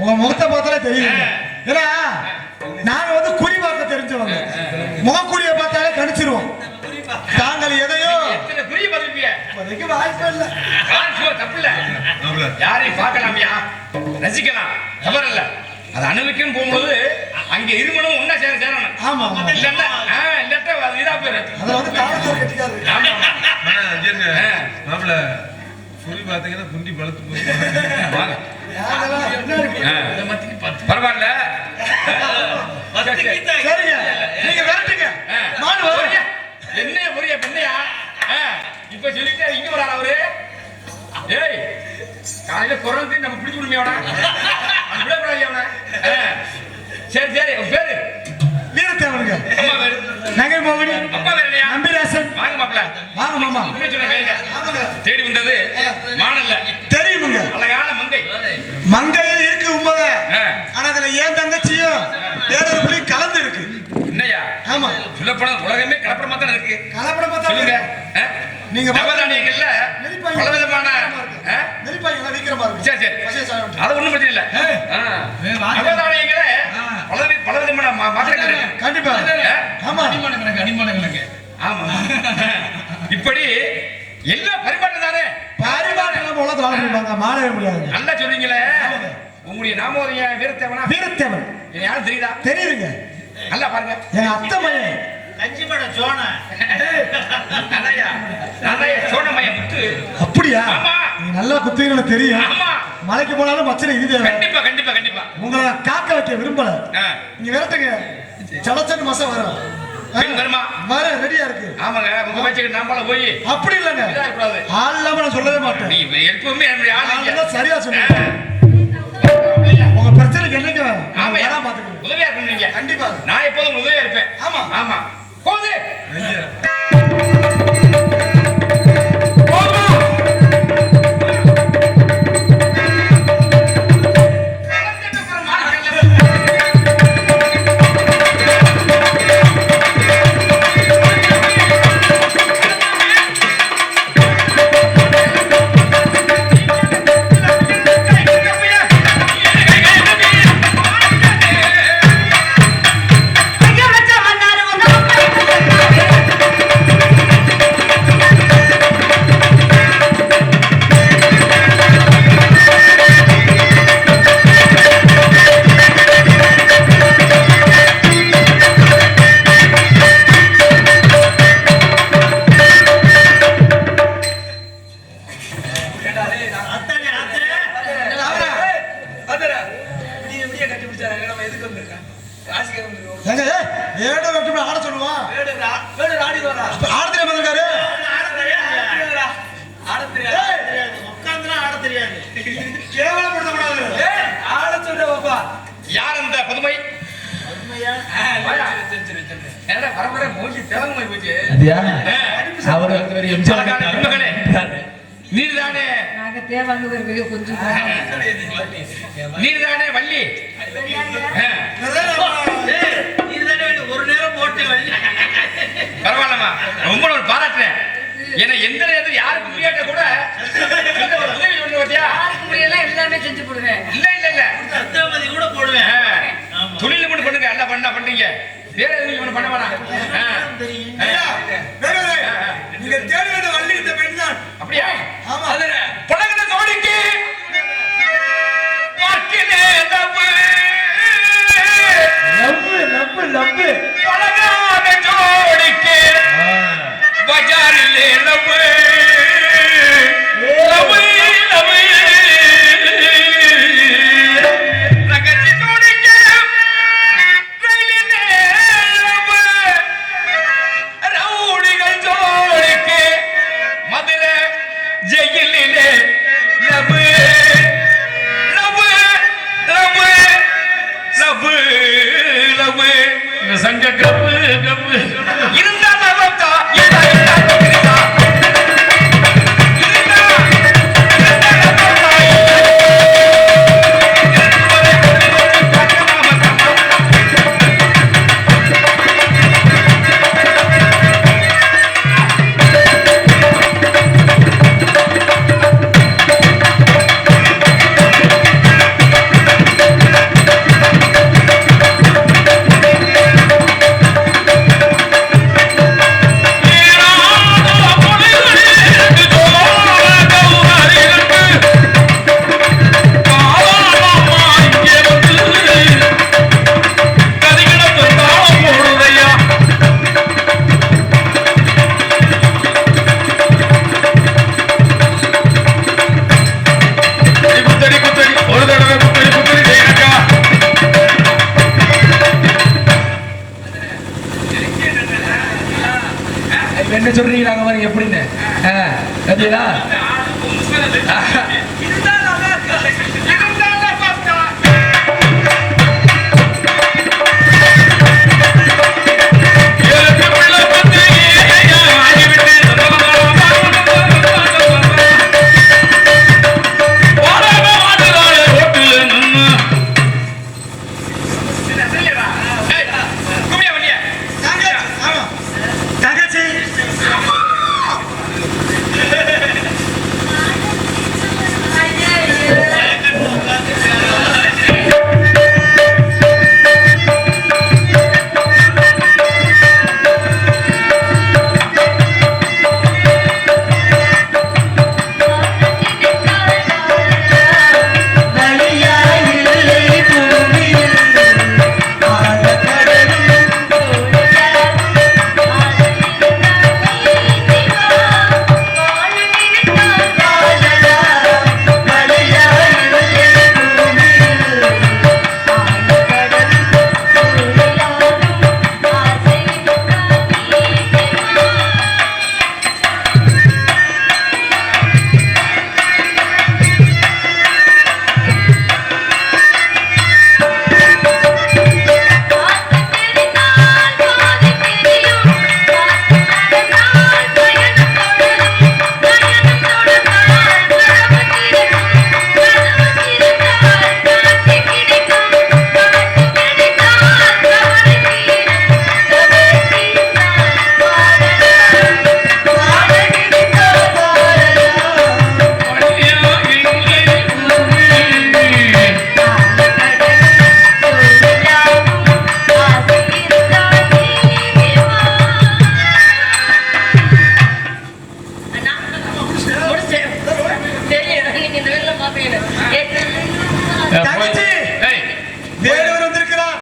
உங்க முகத்தை பார்த்தாலே தெரியுது. ஏன்னா நாங்க வந்து குறி பார்க்க தெரிஞ்சவங்க. முகக்குறியை பார்த்தாலே கணிச்சிருவோம். தாங்கள் எதையோ குறி பதிப்பிய வாய்ப்பு இல்லை. தப்பு இல்ல யாரையும் பார்க்கலாமியா? ரசிக்கலாம். தவறு இல்ல. அது அணுவிக்குன்னு போகும்போது அங்க இருமனும் ஒன்னா சேர சேரணும். ஆமா ஆமா. இல்லன்னா இல்லாட்டா அது இதா போயிரு அதுல வந்து தாளத்தோர் கட்டிக்காரு. ஆமா. ஆ. மாப்பிள குறி பாத்தீங்கன்னா குண்டி பழுத்து போய் வாங்க. யாரெல்லாம் என்ன இருக்கு ஆ. பரவாயில்ல. சரி, சரி. சரிங்க. நீங்க விரட்டுங்க. ஆ. மாடு வரும் பொரியா. என்னைய பொரியா பெண்ணையா ஆ, இப்ப சொல்லிட்டு இங்க வரான் அவரு? ஏய் காலையில குரல் நம்ம பிடிச்சு விடுமே அவன. அவன் விடக்கூடாது அவன. ஆ. சரி சரி உன் பேரு? வீரத்தேவனுங்க அம்மா பேரு? நகை மோகினி. அப்பா பேரு இல்லையா நம்பிராசன் வாங்க மாப்பிள வாங்க மாமா. தேடி வந்தது மானல்ல. தெரியுமுங்க. அழகான மங்கை. மங்கை ஆமா சொல்லப்போனா உலகமே கலப்படமா தானே இருக்கு? கலப்படம் சொல்லுங்க. பார்த்தா ஆ? நீங்க நவதானியங்கள்ல பல விதமான எல்லாம் விக்கிற மாதிரி சரி சரி. அது ஒண்ணும் பிரச்சனை இல்ல. நவதானியங்களே பல பல விதமான மா- மாற்றங்கள் இருக்கு. கண்டிப்பா ஆ? ஆமா. ஆமா. இப்படி எல்லா பரிமாற்றம் தானே? பாரிபாட்டெல்லாம் உலகத்துல வாழ முடியுமாங்க மாறவே முடியாது. நல்லா சொல்றீங்களே. உங்களுடைய நாமோதய வீரத்தேவனா? வீரத்தேவன். யாரும் தெரியுதா? தெரியுதுங்க. நல்லா பாருங்க. எங்க அத்தை பையன் அதையா அதையா சோனமைய முத்து அப்படியா? ஆமா. நீங்க நல்லா குத்துவீங்கள தெரியும். ஆமா. மலைக்கு போனாலும் மச்சனை இது தேவை கண்டிப்பா கண்டிப்பா கண்டிப்பா. உங்களை காக்க வைக்க விரும்பல. நீங்க விரட்டுங்க. சலச்சன் மாசம் வரும்? வர ரெடியா இருக்கு. ஆமாங்க. உங்க வச்சுக்கிட்டு நாமள போய். அப்படி இல்லைங்க. ஆள் இல்லாம நான் சொல்லவே மாட்டேன். நீ எப்பவுமே என்னுடைய ஆள் சரியா. சொன்னீங்க உங்க பிரச்சனைக்கு என்னங்க? ஆமாய்யா. வரா பாத்துக்கோங்க உதவியா இருக்கணும் நீங்க. கண்டிப்பா. நான் எப்போதும் உதவியா இருப்பேன். ஆமா. ஆமா. ஏங்க ஏடோ வெட்டு ஆட சொல்லுவா? ஆட தெரியாம வந்திருக்காரு கேவலப்படுத்தக்கூடாது. யார் அந்த பதுமை. என்னடா வர வர மூஞ்சி திறங்க மாதிரி போச்சு அவர் வந்து ஒரு அழகான பெண்மகளே நீர்தானே வருவது கொஞ்சம் நீர்தானே வள்ளி? ஆ. பரவாயில்லம்மா ரொம்ப ஒரு பாராட்டுறேன். ஏன்னா எந்த நேரத்தில் யாருக்கு முடியாட்ட கூட இந்த ஒரு உதவி முடியெல்லாம் எல்லாமே செஞ்சு போடுவேன். இல்ல இல்ல இல்ல. ஆ. தொழில மட்டும் பண்ணுங்க எல்லாம் பண்ணா பண்றீங்க. வேற எதுவும் ஒண்ணு பண்ண வேணாம். நீங்க தேடி வள்ளி இந்த பெண் தான். அப்படியா? ஆமா. கப்பு கப்பு. இந்த சங்க கப்பு கப்பு. இருந்த என்ன சொல்றீங்க நாங்க மாதிரி எப்படின்னு